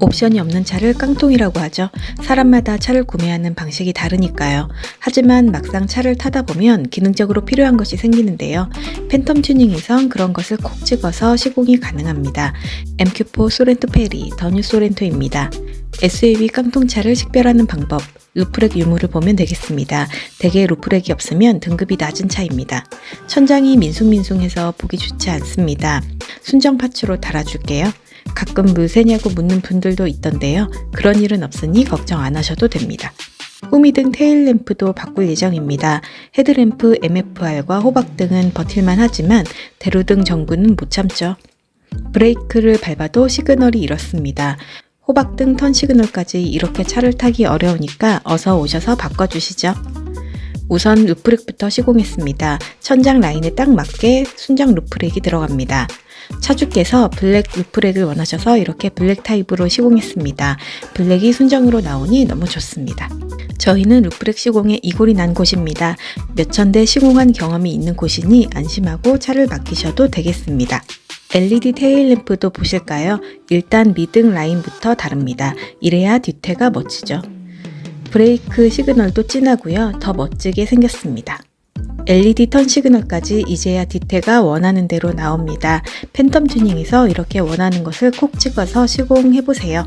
옵션이 없는 차를 깡통이라고 하죠. 사람마다 차를 구매하는 방식이 다르니까요. 하지만 막상 차를 타다 보면 기능적으로 필요한 것이 생기는데요. 팬텀 튜닝에선 그런 것을 콕 찍어서 시공이 가능합니다. MQ4 소렌토 페리, 더뉴 소렌토입니다. SUV 깡통차를 식별하는 방법, 루프렉 유무를 보면 되겠습니다. 대개 루프렉이 없으면 등급이 낮은 차입니다. 천장이 민숭민숭해서 보기 좋지 않습니다. 순정 파츠로 달아줄게요. 가끔 물 새냐고 묻는 분들도 있던데요. 그런 일은 없으니 걱정 안 하셔도 됩니다. 후미등 테일램프도 바꿀 예정입니다. 헤드램프 MFR과 호박 등은 버틸만 하지만 대로등 전구는 못 참죠. 브레이크를 밟아도 시그널이 이렇습니다. 호박 등 턴 시그널까지 이렇게 차를 타기 어려우니까 어서 오셔서 바꿔주시죠. 우선 루프렉부터 시공했습니다. 천장 라인에 딱 맞게 순정 루프렉이 들어갑니다. 차주께서 블랙 루프렉을 원하셔서 이렇게 블랙 타입으로 시공했습니다. 블랙이 순정으로 나오니 너무 좋습니다. 저희는 루프렉 시공에 이골이 난 곳입니다. 몇천 대 시공한 경험이 있는 곳이니 안심하고 차를 맡기셔도 되겠습니다. LED 테일램프도 보실까요? 일단 미등 라인부터 다릅니다. 이래야 뒤태가 멋지죠. 브레이크 시그널도 진하고요. 더 멋지게 생겼습니다. LED 턴 시그널까지 이제야 디테가 원하는 대로 나옵니다. 팬텀 튜닝에서 이렇게 원하는 것을 콕 찍어서 시공해보세요.